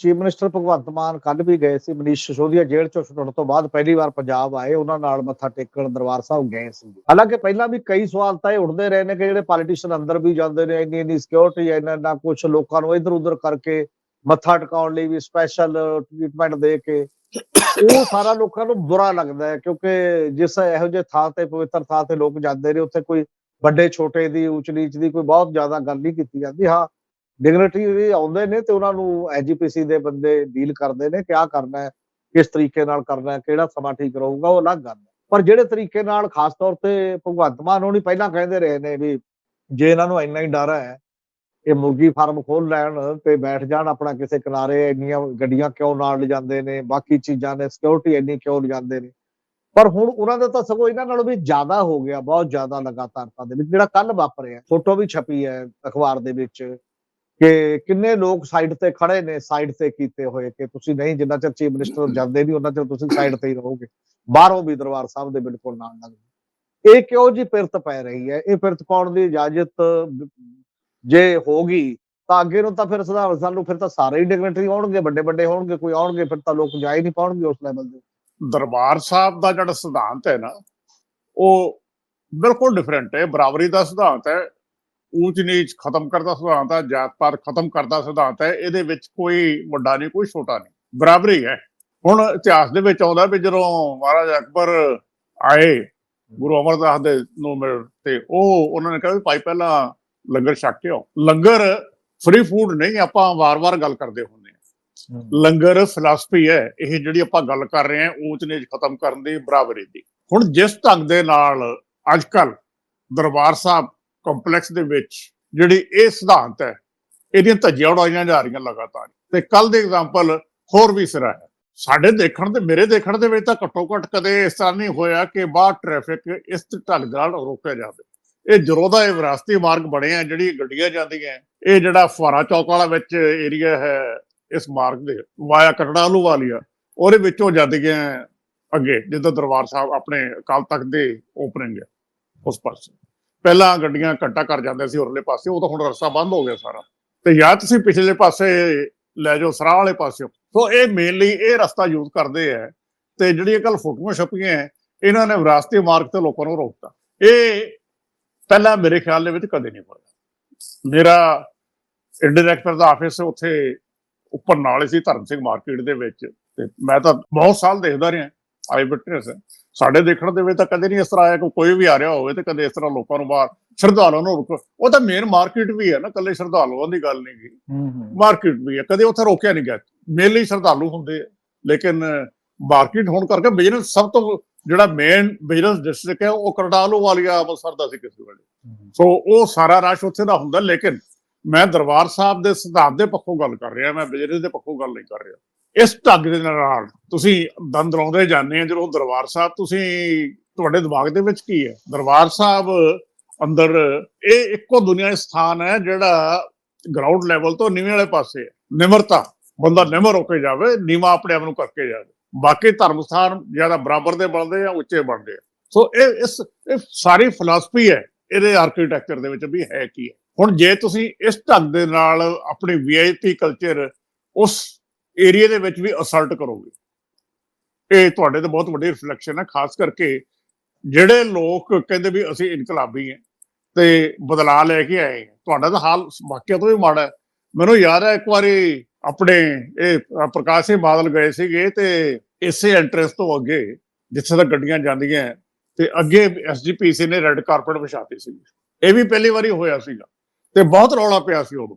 Chief minister Bhagwant Mann ਕੱਲ ਵੀ ਗਏ ਸੀ, ਮਨੀਸ਼ ਸਸ਼ੋਦੀਆ ਜੇਲ੍ਹ ਚੋਂ ਛੁੱਟਣ ਤੋਂ ਬਾਅਦ ਪਹਿਲੀ ਵਾਰ ਪੰਜਾਬ ਆਏ, ਉਹਨਾਂ ਨਾਲ ਮੱਥਾ ਟੇਕਣ ਦਰਬਾਰ ਸਾਹਿਬ ਗਏ ਸੀ। ਹਾਲਾਂਕਿ ਪਹਿਲਾਂ ਵੀ ਕਈ ਸਵਾਲ ਤਾਂ ਇਹ ਉੱਠਦੇ ਰਹੇ ਨੇ ਕਿ ਜਿਹੜੇ ਪੋਲੀਟੀਸ਼ੀਅਨ ਅੰਦਰ ਵੀ ਜਾਂਦੇ ਨੇ, ਇੰਨੀ ਇੰਨੀ ਸਿਕਿਉਰਿਟੀ ਇੰਨਾ ਇੰਨਾ ਕੁਝ ਲੋਕਾਂ ਨੂੰ ਇੱਧਰ ਉੱਧਰ ਕਰਕੇ ਮੱਥਾ ਟਿਕਾਉਣ ਲਈ ਵੀ ਸਪੈਸ਼ਲ ਟ੍ਰੀਟਮੈਂਟ ਦੇ ਕੇ, ਉਹ ਸਾਰਾ ਲੋਕਾਂ ਨੂੰ ਬੁਰਾ ਲੱਗਦਾ ਹੈ, ਕਿਉਂਕਿ ਜਿਸ ਇਹੋ ਜਿਹੇ ਥਾਂ ਤੇ, ਪਵਿੱਤਰ ਥਾਂ ਤੇ ਲੋਕ ਜਾਂਦੇ ਨੇ, ਉੱਥੇ ਕੋਈ ਵੱਡੇ ਛੋਟੇ ਦੀ ਉੱਚ ਨੀਚ ਦੀ ਕੋਈ ਬਹੁਤ ਜ਼ਿਆਦਾ ਗੱਲ ਨਹੀਂ ਕੀਤੀ ਜਾਂਦੀ। ਹਾਂ ਡਿਗਨਿਟੀ ਵੀ ਆਉਂਦੇ ਨੇ ਤੇ ਉਹਨਾਂ ਨੂੰ ਐਜੀਪੀਸੀ ਦੇ ਬੰਦੇ ਡੀਲ ਕਰਦੇ ਨੇ ਕਿ ਕਰਨਾ ਹੈ, ਕਿਸ ਤਰੀਕੇ ਨਾਲ ਕਰਨਾ ਹੈ, ਕਿਹੜਾ ਸਮਾਂ ਠੀਕ ਰਹੂਗਾ, ਉਹ ਅਲੱਗ ਗੱਲ ਹੈ। ਪਰ ਜਿਹੜੇ ਤਰੀਕੇ ਨਾਲ ਖਾਸ ਤੌਰ ਤੇ ਭਗਵੰਤ ਮਾਨ ਹੋਣੀ ਪਹਿਲਾਂ ਕਹਿੰਦੇ ਰਹੇ ਨੇ ਵੀ ਜੇ ਇਹਨਾਂ ਨੂੰ ਇੰਨਾ ਹੀ ਡਰ ਹੈ, ਇਹ ਮੁਰਗੀ ਫਾਰਮ ਖੋਲ ਲੈਣ ਤੇ ਬੈਠ ਜਾਣ, ਆਪਣਾ ਕਿਸੇ ਕਿਨਾਰੇ ਇੰਨੀਆਂ ਗੱਡੀਆਂ ਕਿਉਂ ਨਾਲ ਲਿਜਾਂਦੇ ਨੇ, ਬਾਕੀ ਚੀਜ਼ਾਂ ਨੇ ਸਿਕਿਉਰਿਟੀ ਇੰਨੀ ਕਿਉਂ ਲਿਜਾਂਦੇ ਨੇ। ਪਰ ਹੁਣ ਉਹਨਾਂ ਦਾ ਤਾਂ ਸਗੋਂ ਇਹਨਾਂ ਨਾਲੋਂ ਵੀ ਜ਼ਿਆਦਾ ਹੋ ਗਿਆ, ਬਹੁਤ ਜ਼ਿਆਦਾ ਲਗਾਤਾਰਤਾ ਦੇ ਵਿੱਚ, ਜਿਹੜਾ ਕੱਲ ਵਾਪਰਿਆ, ਫੋਟੋ ਵੀ ਛਪੀ ਹੈ ਅਖਬਾਰ ਦੇ ਵਿੱਚ। ਕਿ ਕਿੰਨੇ ਲੋਕ ਸਾਈਡ ਤੇ ਖੜੇ ਨੇ ਸਾਈਡ ਤੇ ਕੀਤੇ ਹੋਏ ਕਿ ਤੁਸੀਂ ਨਹੀਂ ਜਿੰਨਾ ਚਿਰ ਚੀਫ ਮਿਨਿਸਟਰ ਜਾਂਦੇ ਨਹੀਂ ਉਹਨਾਂ ਚਿਰ ਤੁਸੀਂ ਸਾਈਡ ਤੇ ਹੀ ਰਹੋਗੇ। ਬਾਹਰੋਂ ਵੀ ਦਰਬਾਰ ਸਾਹਿਬ ਦੇ ਬਿਲਕੁਲ ਨਾਲ ਲੱਗਦੇ ਇਹ ਕਿਉਂ ਜੀ ਪਿਰਤ ਪੈ ਰਹੀ ਹੈ? ਇਹ ਪਿਰਤ ਪਾਉਣ ਦੀ ਇਜਾਜ਼ਤ ਜੇ ਹੋਗੀ ਤਾਂ ਅੱਗੇ ਨੂੰ ਤਾਂ ਫਿਰ ਸੁਧਾਰ ਸਾਨੂੰ ਫਿਰ ਤਾਂ ਸਾਰੇ ਹੀ ਡਿਗਨਿਟਰੀ ਆਉਣਗੇ ਵੱਡੇ ਵੱਡੇ ਹੋਣਗੇ ਕੋਈ ਆਉਣਗੇ ਫਿਰ ਤਾਂ ਲੋਕ ਜਾ ਹੀ ਨਹੀਂ ਪਾਉਣਗੇ ਉਸ ਲੈਵਲ ਤੇ ਦਰਬਾਰ ਸਾਹਿਬ ਦਾ ਜਿਹੜਾ ਸਿਧਾਂਤ ਹੈ ਨਾ ਉਹ ਬਿਲਕੁਲ ਡਿਫਰੈਂਟ ਹੈ ਬਰਾਬਰੀ ਦਾ ਸਿਧਾਂਤ ਹੈ। ਊਚ ਨੀਚ ਖਤਮ ਕਰਦਾ ਸਿਧਾਂਤ ਹੈ ਜਾਤ ਪਾਤ ਖਤਮ ਕਰਦਾ ਸਿਧਾਂਤ ਹੈ ਇਹਦੇ ਵਿੱਚ ਕੋਈ ਵੱਡਾ ਨਹੀਂ ਕੋਈ ਛੋਟਾ ਨਹੀਂ ਬਰਾਬਰੀ ਹੈ ਹੁਣ ਇਤਿਹਾਸ ਦੇ ਵਿੱਚ ਆਉਂਦਾ ਵੀ ਜਦੋਂ ਮਹਾਰਾਜ ਅਕਬਰ ਆਏ ਗੁਰੂ ਅਮਰਦਾਸ ਦੇ ਨੂੰ ਮਿਲ ਤੇ ਉਹ ਉਹਨਾਂ ਨੇ ਕਿਹਾ ਵੀ ਭਾਈ ਪਹਿਲਾਂ ਲੰਗਰ ਛਕ ਕੇ ਆਓ। ਲੰਗਰ ਫ੍ਰੀ ਫੂਡ ਨਹੀਂ ਆਪਾਂ ਵਾਰ-ਵਾਰ ਗੱਲ ਕਰਦੇ ਹੁੰਦੇ ਹਾਂ। ਲੰਗਰ ਫਿਲਾਸਫੀ ਹੈ ਇਹ ਜਿਹੜੀ ਆਪਾਂ ਗੱਲ ਕਰ ਰਹੇ ਹਾਂ ਊਚ ਨੀਚ ਖਤਮ ਕਰਨ ਦੀ ਬਰਾਬਰੀ ਦੀ। ਹੁਣ ਜਿਸ ਢੰਗ ਦੇ ਨਾਲ ਅੱਜਕੱਲ ਦਰਬਾਰ ਸਾਹਿਬ ਕੰਪਲੈਕਸ ਦੇ ਵਿੱਚ, ਜਿਹੜੀ ਇਹ ਸਿਧਾਂਤ ਹੈ, ਇਹਦੀਆਂ ਧੱਜੀਆਂ ਉਡਾਈਆਂ ਜਾ ਰਹੀਆਂ ਲਗਾਤਾਰ। ਤੇ ਕੱਲ ਦੇ ਐਗਜ਼ਾਮਪਲ ਹੋਰ ਵੀ ਸਿਰਾ ਹੈ। ਸਾਡੇ ਦੇਖਣ ਤੇ, ਮੇਰੇ ਦੇਖਣ ਦੇ ਵਿੱਚ ਤਾਂ ਘੱਟੋ ਘੱਟ ਕਦੇ ਇਸ ਤਰ੍ਹਾਂ ਨਹੀਂ ਹੋਇਆ ਕਿ ਬਾਹਰ ਟ੍ਰੈਫਿਕ ਇਸ ਢੰਗ ਨਾਲ ਰੋਕਿਆ ਜਾਵੇ। ਇਹ ਜ਼ਰੋ ਦਾ ਇਹ ਵਿਰਾਸਤੀ ਮਾਰਗ ਬਣੇ ਆ ਜਿਹੜੀ ਗੱਡੀਆਂ ਜਾਂਦੀਆਂ, ਇਹ ਜਿਹੜਾ ਫੁਆਰਾ ਚੌਕ ਵਾਲਾ ਵਿੱਚ ਏਰੀਆ ਹੈ, ਇਸ ਮਾਰਗ ਦੇ, ਵਾਇਆ ਕਟੜਾ ਵਾਲੀਆ ਉਹਦੇ ਵਿੱਚੋਂ ਜਾਂਦੀਆਂ ਅੱਗੇ, ਜਿੱਦਾਂ ਦਰਬਾਰ ਸਾਹਿਬ ਆਪਣੇ ਅਕਾਲ ਤਖਤ ਦੇ ਓਪਨਿੰਗ ਹੈ, ਉਸ ਪਾਸੇ। ਪਹਿਲਾਂ ਗੱਡੀਆਂ ਘੰਟਾ ਕਰ ਜਾਂਦੇ ਸੀ ਉਰਲੇ ਪਾਸੇ ਉਹ ਤਾਂ ਹੁਣ ਰਸਤਾ ਬੰਦ ਹੋ ਗਿਆ ਸਾਰਾ। ਤੇ ਜਾਂ ਤੁਸੀਂ ਪਿਛਲੇ ਪਾਸੇ ਲੈ ਜਾਓ, ਸਰਾਹ ਵਾਲੇ ਪਾਸੇ ਸੋ ਇਹ ਮੇਨਲੀ ਇਹ ਰਸਤਾ ਯੂਜ਼ ਕਰਦੇ ਆ। ਤੇ ਜਿਹੜੀਆਂ ਕੱਲ ਫੋਟੋਆਂ ਛਪੀਆਂ, ਇਹਨਾਂ ਨੇ ਵਿਰਾਸਤੀ ਮਾਰਗ ਤੇ ਲੋਕਾਂ ਨੂੰ ਰੋਕਤਾ। ਇਹ ਪਹਿਲਾਂ ਮੇਰੇ ਖਿਆਲ ਦੇ ਵਿੱਚ ਕਦੇ ਨਹੀਂ ਹੋਇਆ। ਮੇਰਾ ਇੰਡਾਇਰੈਕਟਰ ਦਾ ਆਫਿਸ ਉੱਥੇ ਉੱਪਰ ਨਾਲੇ ਸੀ, ਧਰਮ ਸਿੰਘ ਮਾਰਕੀਟ ਦੇ ਵਿੱਚ। ਤੇ ਮੈਂ ਤਾਂ ਬਹੁਤ ਸਾਲ ਦੇਖਦਾ ਰਿਹਾ ਆਈ ਵਿਟਨੈਸ ਸਾਡੇ ਦੇਖਣ ਦੇ ਵਿੱਚ ਤਾਂ ਕਦੇ ਨਹੀਂ ਇਸ ਤਰ੍ਹਾਂ ਆਇਆ ਕਿ ਕੋਈ ਵੀ ਆ ਰਿਹਾ ਹੋਵੇ ਤੇ ਕਦੇ ਇਸ ਤਰ੍ਹਾਂ ਲੋਕਾਂ ਨੂੰ ਬਾਹਰ ਸ਼ਰਧਾਲੂਆਂ ਨੂੰ ਰੁਕ ਉਹ ਤਾਂ ਮੇਨ ਮਾਰਕੀਟ ਵੀ ਹੈ ਨਾ ਕੱਲੇ ਸ਼ਰਧਾਲੂਆਂ ਦੀ ਗੱਲ ਨਹੀਂ ਗੀ। ਮਾਰਕੀਟ ਵੀ ਹੈ ਕਦੇ ਉੱਥੇ ਰੋਕਿਆ ਨਹੀਂ ਗਿਆ। ਮੇਨਲੀ ਸ਼ਰਧਾਲੂ ਹੁੰਦੇ ਆ ਲੇਕਿਨ ਮਾਰਕੀਟ ਹੋਣ ਕਰਕੇ ਬਿਜ਼ਨਸ ਸਭ ਤੋਂ ਜਿਹੜਾ ਮੇਨ ਬਿਜ਼ਨਸ ਡਿਸਟ੍ਰਿਕਟ ਹੈ ਉਹ ਕਰਡਾਲੂ ਵਾਲੀਆ ਅੰਮ੍ਰਿਤਸਰ ਦਾ ਸੀ ਕਿਸੇ ਵੇਲੇ। ਸੋ ਉਹ ਸਾਰਾ ਰਸ਼ ਉੱਥੇ ਦਾ ਹੁੰਦਾ ਲੇਕਿਨ ਮੈਂ ਦਰਬਾਰ ਸਾਹਿਬ ਦੇ ਸਿਧਾਂਤ ਦੇ ਪੱਖੋਂ ਗੱਲ ਕਰ ਰਿਹਾ ਮੈਂ ਬਿਜ਼ਨਸ ਦੇ ਪੱਖੋਂ ਗੱਲ ਨਹੀਂ ਕਰ ਰਿਹਾ। ਇਸ ਢੰਗ ਦੇ ਨਾਲ ਤੁਸੀਂ ਦੰਦ ਲਾਉਂਦੇ ਜਾਂਦੇ ਆ, ਜਦੋਂ ਦਰਬਾਰ ਸਾਹਿਬ, ਤੁਸੀਂ ਤੁਹਾਡੇ ਦਿਮਾਗ ਦੇ ਵਿੱਚ ਕੀ ਹੈ? ਦਰਬਾਰ ਸਾਹਿਬ ਅੰਦਰ ਇਹ ਇੱਕੋ ਦੁਨੀਆ ਸਥਾਨ ਹੈ ਜਿਹੜਾ ਗਰਾਊਂਡ ਲੈਵਲ ਤੋਂ ਨੀਵੇਂ ਵਾਲੇ ਪਾਸੇ ਹੈ। ਨਿਮਰਤਾ ਬੰਦਾ ਨਿਮਰ ਹੋ ਕੇ ਜਾਵੇ, ਨੀਵਾ ਆਪਣੇ ਆਪ ਨੂੰ ਕਰਕੇ ਜਾਵੇ। ਬਾਕੀ ਧਰਮ ਸਥਾਨ ਜ਼ਿਆਦਾ ਬਰਾਬਰ ਦੇ ਬਣਦੇ ਆ, ਉੱਚੇ ਬਣਦੇ ਆ। ਸੋ ਇਹ ਇਸ, ਇਹ ਸਾਰੀ ਫਿਲਾਸਫੀ ਹੈ, ਇਹਦੇ ਆਰਕੀਟੈਕਚਰ ਦੇ ਵਿੱਚ ਵੀ ਹੈ ਕੀ ਹੈ। ਹੁਣ ਜੇ ਤੁਸੀਂ ਇਸ ਢੰਗ ਦੇ ਨਾਲ ਆਪਣੇ ਵੀਆਈਪੀ ਕਲਚਰ ਉਸ ਏਰੀਆ ਦੇ ਵਿੱਚ ਵੀ ਅਸਲਟ ਕਰੋਗੇ। ਇਹ ਤੁਹਾਡੇ ਤੇ ਬਹੁਤ ਵੱਡੀ ਰਿਫਲੈਕਸ਼ਨ ਹੈ ਖਾਸ ਕਰਕੇ ਜਿਹੜੇ ਲੋਕ ਕਹਿੰਦੇ ਵੀ ਅਸੀਂ ਇਨਕਲਾਬੀ ਹਾਂ ਤੇ ਬਦਲਾ ਲੈ ਕੇ ਆਏ। ਤੁਹਾਡਾ ਤਾਂ ਹਾਲ ਵਾਕਿਆ ਤੋਂ ਵੀ ਮਾੜਾ ਹੈ। ਮੈਨੂੰ ਯਾਦ ਹੈ ਇੱਕ ਵਾਰੀ ਆਪਣੇ ਇਹ ਪ੍ਰਕਾਸ਼ ਸਿੰਘ ਬਾਦਲ ਗਏ ਸੀਗੇ ਤੇ ਇਸੇ ਐਂਟਰੈਂਸ ਤੋਂ ਅੱਗੇ ਜਿੱਥੇ ਤੱਕ ਗੱਡੀਆਂ ਜਾਂਦੀਆਂ ਤੇ ਅੱਗੇ ਐਸਜੀਪੀਸੀ ਨੇ ਰੈੱਡ ਕਾਰਪਟ ਵਿਛਾਤੀ ਸੀ। ਇਹ ਵੀ ਪਹਿਲੀ ਵਾਰੀ ਹੋਇਆ ਸੀਗਾ ਤੇ ਬਹੁਤ ਰੌਲਾ ਪਿਆ ਸੀ ਉਦੋਂ।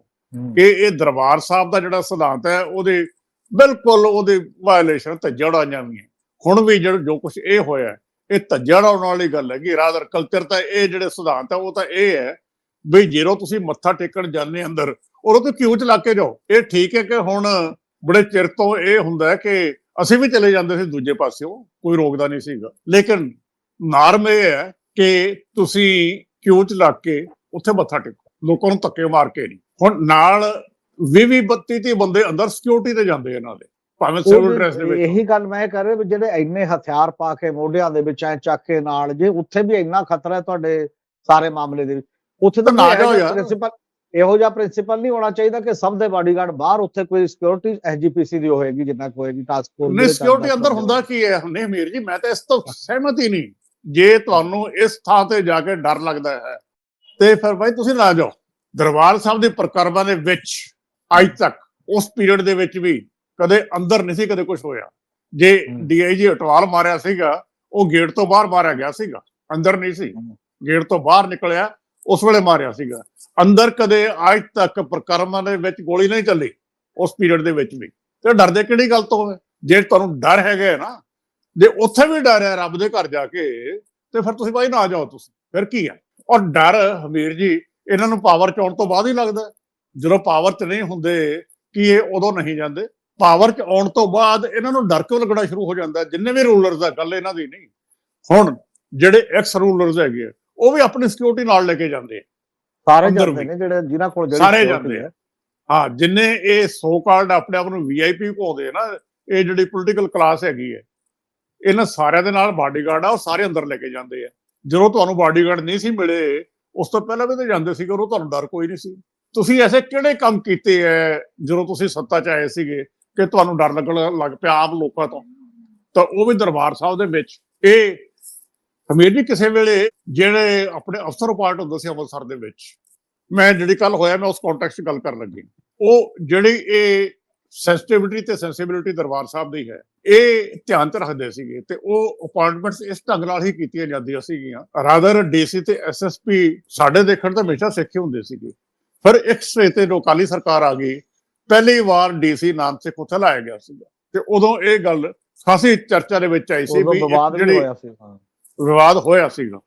ਕਿ ਇਹ ਦਰਬਾਰ ਸਾਹਿਬ ਦਾ ਜਿਹੜਾ ਸਿਧਾਂਤ ਹੈ ਉਹਦੇ ਬਿਲਕੁਲ ਉਹਦੇ ਵਾਇਲੇਸ਼ਨ ਤੇ ਜਾਂਦੀਆਂ ਹੁਣ ਵੀ ਜਿਹੜਾ ਜੋ ਕੁਝ ਇਹ ਹੋਇਆ, ਇਹ ਧੱਜੜ ਆਉਣ ਵਾਲੀ ਗੱਲ ਹੈਗੀ। ਰਾਦਰ ਕਲਚਰ ਤਾਂ ਇਹ ਜਿਹੜੇ ਸਿਧਾਂਤ ਹੈ ਉਹ ਤਾਂ ਇਹ ਹੈ ਵੀ ਜਦੋਂ ਤੁਸੀਂ ਮੱਥਾ ਟੇਕਣ ਜਾਂਦੇ ਅੰਦਰ ਉਦੋਂ ਤੋਂ ਕਿਉਂ ਚ ਕੇ ਜਾਓ, ਇਹ ਠੀਕ ਹੈ ਕਿ ਹੁਣ ਬੜੇ ਚਿਰ ਤੋਂ ਇਹ ਹੁੰਦਾ ਕਿ ਅਸੀਂ ਵੀ ਚਲੇ ਜਾਂਦੇ ਸੀ ਦੂਜੇ ਪਾਸਿਓਂ, ਕੋਈ ਰੋਕਦਾ ਨਹੀਂ ਸੀਗਾ। ਲੇਕਿਨ ਨਾਰਮ ਇਹ ਹੈ ਕਿ ਤੁਸੀਂ ਕਿਉਂ ਚ ਲਾ ਕੇ ਉੱਥੇ ਮੱਥਾ ਟੇਕੋ। ਲੋਕਾਂ ਨੂੰ ਧੱਕੇ ਮਾਰ ਕੇ ਨਹੀਂ। ਹੁਣ ਨਾਲ 20 20 32 30 ਬੰਦੇ ਅੰਦਰ ਸਿਕਿਉਰਿਟੀ ਤੇ ਜਾਂਦੇ ਇਹਨਾਂ ਦੇ ਭਾਵੇਂ ਸਿਵਲ ਡਰੈਸ ਦੇ ਵਿੱਚ ਇਹੀ ਗੱਲ ਮੈਂ ਕਰ ਰਿਹਾ ਜਿਹੜੇ ਇੰਨੇ ਹਥਿਆਰ ਪਾ ਕੇ ਮੋਢਿਆਂ ਦੇ ਵਿੱਚ ਐ ਚੱਕ ਕੇ ਨਾਲ ਜੇ ਉੱਥੇ ਵੀ ਇੰਨਾ ਖਤਰਾ ਹੈ ਤੁਹਾਡੇ ਸਾਰੇ ਮਾਮਲੇ ਦੇ ਵਿੱਚ ਉੱਥੇ ਤਾਂ ਨਾ ਜਾਓ ਯਾਰ। ਪ੍ਰਿੰਸੀਪਲ ਇਹੋ ਜਿਹਾ ਪ੍ਰਿੰਸੀਪਲ ਨਹੀਂ ਹੋਣਾ ਚਾਹੀਦਾ ਕਿ ਸਭ ਦੇ ਬਾਡੀਗਾਰਡ ਬਾਹਰ ਉੱਥੇ ਕੋਈ ਸਿਕਿਉਰਿਟੀ ਐਸਜੀਪੀਸੀ ਦੀ ਹੋਏਗੀ ਜਿੰਨਾ ਕੋਈ ਹੋਏਗੀ ਟਾਸਕ ਫੋਰਸ ਨਹੀਂ ਸਿਕਿਉਰਿਟੀ ਅੰਦਰ ਹੁੰਦਾ ਕੀ ਹੈ? ਨਹੀਂ ਮੀਰ ਜੀ ਮੈਂ ਤਾਂ ਇਸ ਤੋਂ ਸਹਿਮਤ ਹੀ ਨਹੀਂ। ਜੇ ਤੁਹਾਨੂੰ ਇਸ ਥਾਂ ਤੇ ਜਾ ਕੇ ਡਰ ਲੱਗਦਾ ਹੈ ਤੇ ਫਿਰ ਭਾਈ ਤੁਸੀਂ ਨਾ ਜਾਓ। ਦਰਬਾਰ ਸਾਹਿਬ ਦੇ ਪ੍ਰਕਰਮਾਂ ਦੇ ਵਿੱਚ ਅੱਜ ਤੱਕ ਉਸ ਪੀਰੀਅਡ ਦੇ ਵਿੱਚ ਵੀ ਕਦੇ ਅੰਦਰ ਨਹੀਂ ਸੀ ਕਦੇ ਕੁਝ ਹੋਇਆ ਜੇ। ਡੀਆਈਜੀ ਅਟਵਾਲ ਮਾਰਿਆ ਸੀਗਾ ਉਹ ਗੇਟ ਤੋਂ ਬਾਹਰ ਮਾਰਿਆ ਗਿਆ ਸੀਗਾ ਅੰਦਰ ਨਹੀਂ ਸੀ। ਗੇਟ ਤੋਂ ਬਾਹਰ ਨਿਕਲਿਆ ਉਸ ਵੇਲੇ ਮਾਰਿਆ ਸੀਗਾ ਅੰਦਰ ਕਦੇ ਅੱਜ ਤੱਕ ਪ੍ਰਕਰਮਾਂ ਦੇ ਵਿੱਚ ਗੋਲੀ ਨਹੀਂ ਚੱਲੀ ਉਸ ਪੀਰੀਅਡ ਦੇ ਵਿੱਚ ਵੀ ਤੇ ਡਰਦੇ ਕਿਹੜੀ ਗੱਲ ਤੋਂ ਜੇ ਤੁਹਾਨੂੰ ਡਰ ਹੈਗਾ ਨਾ ਜੇ ਉੱਥੇ ਵੀ ਡਰ ਹੈ ਰੱਬ ਦੇ ਘਰ ਜਾ ਕੇ ਤੇ ਫਿਰ ਤੁਸੀਂ ਬਾਈ ਨਾ ਜਾਓ ਤੁਸੀਂ ਫਿਰ ਕੀ ਹੈ ਔਰ ਡਰ ਹਮੀਰ ਜੀ ਇਹਨਾਂ ਨੂੰ ਪਾਵਰ ਚ ਆਉਣ ਤੋਂ ਬਾਅਦ ਹੀ ਲੱਗਦਾ। ਜਦੋਂ ਪਾਵਰ ਚ ਨਹੀਂ ਹੁੰਦੇ ਕਿ ਇਹ ਉਦੋਂ ਨਹੀਂ ਜਾਂਦੇ ਪਾਵਰ ਚ ਆਉਣ ਤੋਂ ਬਾਅਦ ਇਹਨਾਂ ਨੂੰ ਡਰ ਕਿਉਂ ਲੱਗਣਾ ਸ਼ੁਰੂ ਹੋ ਜਾਂਦਾ? ਜਿੰਨੇ ਵੀ ਰੂਲਰਸ ਆ ਗੱਲ ਇਹਨਾਂ ਦੀ ਨਹੀਂ ਹੁਣ ਜਿਹੜੇ ਐਕਸ ਰੂਲਰਸ ਹੈਗੇ ਆ, ਉਹ ਵੀ ਆਪਣੀ ਸਿਕਿਉਰਿਟੀ ਨਾਲ ਲੈ ਕੇ ਜਾਂਦੇ ਆ ਸਾਰੇ ਜਾਂਦੇ। ਨੇ ਜਿਹੜੇ ਜਿਨ੍ਹਾਂ ਕੋਲ ਜਿਹੜੀ ਸਾਰੇ ਜਾਂਦੇ ਹੈ। ਆ ਹਾਂ ਜਿੰਨੇ ਇਹ ਸੋ ਕਾਲਡ ਆਪਣੇ ਆਪ ਨੂੰ ਵੀਆਈਪੀ ਕਹਾਉਂਦੇ ਆ ਨਾ ਇਹ ਜਿਹੜੀ ਪੋਲੀਟੀਕਲ ਕਲਾਸ ਹੈਗੀ ਹੈ ਇਹਨਾਂ ਸਾਰਿਆਂ ਦੇ ਨਾਲ ਬਾਡੀਗਾਰਡ ਆ ਉਹ ਸਾਰੇ ਅੰਦਰ ਲੈ ਕੇ ਜਾਂਦੇ ਆ ਜਦੋਂ ਤੁਹਾਨੂੰ ਬਾਡੀਗਾਰਡ ਨਹੀਂ ਸੀ ਮਿਲੇ ਉਸ ਤੋਂ ਪਹਿਲਾਂ ਵੀ ਤਾਂ ਜਾਂਦੇ ਸੀਗੇ ਉਦੋਂ ਤੁਹਾਨੂੰ ਡਰ ਕੋਈ ਨਹੀਂ ਸੀ ਤੁਸੀਂ ਐਸੇ ਕਿਹੜੇ ਕੰਮ ਕੀਤੇ ਐ ਜਦੋਂ ਤੁਸੀਂ ਸੱਤਾ 'ਚ ਆਏ ਸੀਗੇ ਕਿ ਤੁਹਾਨੂੰ ਡਰ ਲੱਗਣ ਲੱਗ ਪਿਆ ਆਮ ਲੋਕਾਂ ਤੋਂ? ਤਾਂ ਉਹ ਵੀ ਦਰਬਾਰ ਸਾਹਿਬ ਦੇ ਵਿੱਚ। ਇਹ ਹਮੀਰ ਜੀ ਕਿਸੇ ਵੇਲੇ ਜਿਹੜੇ ਆਪਣੇ ਅਫਸਰ ਪਾਰਟ ਹੁੰਦੇ ਸੀ ਅੰਮ੍ਰਿਤਸਰ ਦੇ ਵਿੱਚ, ਮੈਂ ਜਿਹੜੀ ਕੱਲ ਹੋਇਆ ਮੈਂ ਉਸ ਕੰਟੈਕਸਟ ਗੱਲ ਕਰਨ ਲੱਗੀ। ਉਹ ਜਿਹੜੀ ਇਹ ਸੈਂਸਿਟੀਵਿਟੀ ਤੇ ਸੈਂਸਿਬਿਲਿਟੀ ਦਰਬਾਰ ਸਾਹਿਬ ਦੀ ਹੈ, ਇਹ ਧਿਆਨ ਚ ਰੱਖਦੇ ਸੀਗੇ ਤੇ ਉਹ ਅਪਾਇੰਟਮੈਂਟਸ ਇਸ ਢੰਗ ਨਾਲ ਹੀ ਕੀਤੀਆਂ ਜਾਂਦੀਆਂ ਸੀਗੀਆਂ। ਰਾਦਰ ਡੀਸੀ ਤੇ ਐਸਐਸਪੀ ਸਾਡੇ ਦੇਖਣ ਤਾਂ ਹਮੇਸ਼ਾ ਸਿੱਖੇ ਹੁੰਦੇ ਸੀਗੇ। ਫਿਰ ਇੱਕ ਸਵੇ ਤੇ ਜੋ ਅਕਾਲੀ ਸਰਕਾਰ ਆ ਗਈ ਪਹਿਲੀ ਵਾਰ ਡੀਸੀ ਨਾਮ ਤੇ ਉੱਥੇ ਲਾਇਆ ਗਿਆ ਸੀਗਾ। ਤੇ ਉਦੋਂ ਇਹ ਗੱਲ ਖਾਸੀ ਚਰਚਾ ਦੇ ਵਿੱਚ ਆਈ ਸੀ ਵੀ ਵਿਵਾਦ ਵੀ ਹੋਇਆ ਸੀ ਹਾਂ। ਵਿਵਾਦ ਹੋਇਆ ਸੀਗਾ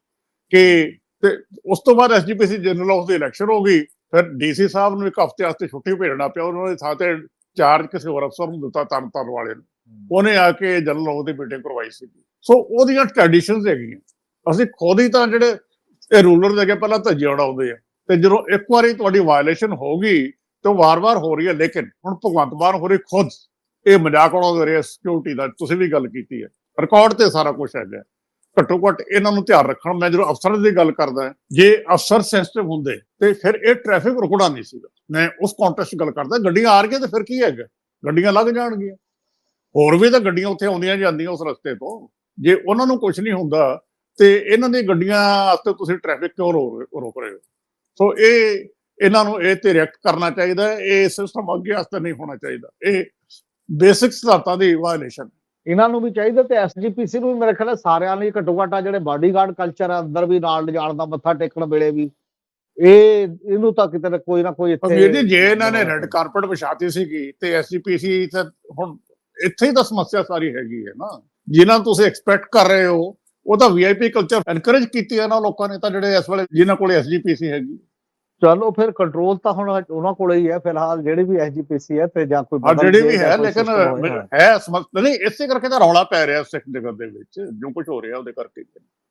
ਕਿ ਤੇ ਉਸ ਤੋਂ ਬਾਅਦ ਐਸਜੀਪੀਸੀ ਜਨਰਲ ਹਾਊਸ ਦੀ ਇਲੈਕਸ਼ਨ ਹੋ ਗਈ ਫਿਰ ਡੀਸੀ ਸਾਹਿਬ ਨੂੰ ਇੱਕ ਹਫ਼ਤੇ ਵਾਸਤੇ ਛੁੱਟੀ ਭੇਜਣਾ ਪਿਆ ਉਹਨਾਂ ਦੇ ਥਾਂ ਤੇ ਚਾਰਜ ਕਿਸੇ ਹੋਰ ਅਫਸਰ ਨੂੰ ਦਿੱਤਾ ਤਰਨ ਤਾਰਨ ਵਾਲੇ ਨੂੰ। ਉਹਨੇ ਆ ਕੇ ਜਨਰਲ ਹਾਊਸ ਦੀ ਮੀਟਿੰਗ ਕਰਵਾਈ ਸੀ। ਸੋ ਉਹਦੀਆਂ ਟ੍ਰੈਡੀਸ਼ਨਸ ਹੈਗੀਆਂ। ਅਸੀਂ ਖੁਦ ਹੀ ਤਾਂ ਜਿਹੜੇ ਇਹ ਰੂਲਰ ਦੇ ਕੇ ਪਹਿਲਾਂ ਧੱਜੇ ਉਡਾਉਂਦੇ ਆ। ਤੇ ਜਦੋਂ ਇੱਕ ਵਾਰੀ ਤੁਹਾਡੀ ਵਾਇਲੇਸ਼ਨ ਹੋ ਗਈ ਤੇ ਉਹ ਵਾਰ-ਵਾਰ ਹੋ ਰਹੀ ਹੈ, ਲੇਕਿਨ ਹੁਣ ਭਗਵੰਤ ਮਾਨ ਹੋਰੇ ਖੁਦ ਇਹ ਮਜ਼ਾਕ ਉਡਾਉਂਦੇ ਰਹੇ ਸਿਕਿਉਰਿਟੀ ਦਾ, ਤੁਸੀਂ ਵੀ ਗੱਲ ਕੀਤੀ ਹੈ। ਰਿਕਾਰਡ ਤੇ ਸਾਰਾ ਕੁਝ ਹੈਗਾ ਘੱਟੋ ਘੱਟ ਇਹਨਾਂ ਨੂੰ ਧਿਆਨ ਰੱਖਣ, ਮੈਂ ਜਦੋਂ ਅਫਸਰ ਦੀ ਗੱਲ ਕਰਦਾ ਜੇ ਅਫਸਰ ਸੈਂਸਿਟਿਵ ਹੁੰਦੇ, ਤੇ ਫਿਰ ਇਹ ਟ੍ਰੈਫਿਕ ਰੁਕਣਾ ਨਹੀਂ ਸੀਗਾ। ਮੈਂ ਉਸ ਕੰਟੈਕਸਟ ਗੱਲ ਕਰਦਾ, ਗੱਡੀਆਂ ਆ ਰਹੀਆਂ ਤੇ ਫਿਰ ਕੀ ਹੈਗਾ? ਗੱਡੀਆਂ ਲੱਗ ਜਾਣਗੀਆਂ। ਹੋਰ ਵੀ ਤਾਂ ਗੱਡੀਆਂ ਉੱਥੇ ਆਉਂਦੀਆਂ ਜਾਂਦੀਆਂ ਉਸ ਰਸਤੇ ਤੋਂ। ਜੇ ਉਹਨਾਂ ਨੂੰ ਕੁਝ ਨਹੀਂ ਹੁੰਦਾ, ਤੇ ਇਹਨਾਂ ਦੀ ਗੱਡੀਆਂ ਵਾਸਤੇ ਤੁਸੀਂ ਟ੍ਰੈਫਿਕ ਕਿਉਂ ਰੋ- ਰੋਕ ਰਹੇ ਹੋ? ਸੋ ਇਹ ਇਹਨਾਂ ਨੂੰ ਇਹ ਤੇ ਰਿਐਕਟ ਕਰਨਾ ਚਾਹੀਦਾ ਹੈ। ਇਹ ਸਿਸਟਮ ਅੱਗੇ ਵਾਸਤੇ ਨਹੀਂ ਹੋਣਾ ਚਾਹੀਦਾ। ਇਹ ਬੇਸਿਕ ਸਿਧਾਂਤਾਂ ਦੀ ਵਾਇਲੇਸ਼ਨ ਇਹਨਾਂ ਨੂੰ ਵੀ ਚਾਹੀਦਾ ਤੇ ਐਸਜੀਪੀਸੀ ਨੂੰ ਵੀ ਮੇਰੇ ਖਿਆਲ ਸਾਰਿਆਂ ਲਈ ਘੱਟੋ ਘੱਟ ਜਿਹੜੇ ਬਾਡੀਗਾਰਡ ਕਲਚਰ ਆ ਅੰਦਰ ਵੀ ਨਾਲ ਲਿਜਾਣ ਦਾ ਮੱਥਾ ਟੇਕਣ ਵੇਲੇ ਵੀ। ਇਹ ਇਹਨੂੰ ਤਾਂ ਕਿਤੇ ਨਾ ਕੋਈ ਨਾ ਕੋਈ ਇੱਥੇ ਵੀਰ ਜੀ ਜੇ ਇਹਨਾਂ ਨੇ ਰੈੱਡ ਕਾਰਪਟ ਵਿਛਾਤੀ ਸੀਗੀ ਤੇ ਐਸਜੀਪੀਸੀ ਤਾਂ ਹੁਣ ਇੱਥੇ ਹੀ ਤਾਂ ਸਮੱਸਿਆ ਸਾਰੀ ਹੈਗੀ ਹੈ ਨਾ। ਜਿਨ੍ਹਾਂ ਤੁਸੀਂ ਐਕਸਪੈਕਟ ਕਰ ਰਹੇ ਹੋ ਉਹ ਤਾਂ ਵੀਆਈਪੀ ਕਲਚਰ ਐਨਕਰੇਜ ਕੀਤੀ ਹੈ ਨਾ ਲੋਕਾਂ ਨੇ ਤਾਂ ਜਿਹੜੇ ਇਸ ਵੇਲੇ ਜਿਨ੍ਹਾਂ ਕੋਲੇ ਐਸਜੀਪੀਸੀ ਹੈਗੀ ਚਲੋ ਫਿਰ ਕੰਟਰੋਲ ਤਾਂ ਹੁਣ ਉਹਨਾਂ ਕੋਲੇ ਹੀ ਹੈ ਫਿਲਹਾਲ ਜਿਹੜੀ ਵੀ ਐਸਜੀਪੀਸੀ ਹੈ ਤੇ ਜਾਂ ਕੋਈ ਬਦਲ ਜਿਹੜੀ ਵੀ ਹੈ ਲੇਕਿਨ। ਹੈ ਸਮਝ ਨਹੀਂ ਇਸੇ ਕਰਕੇ ਤਾਂ ਰੌਲਾ ਪੈ ਰਿਹਾ ਸਿੱਖ ਜਗਤ ਦੇ ਵਿੱਚ ਜੋ ਕੁਝ ਹੋ ਰਿਹਾ ਉਹਦੇ ਕਰਕੇ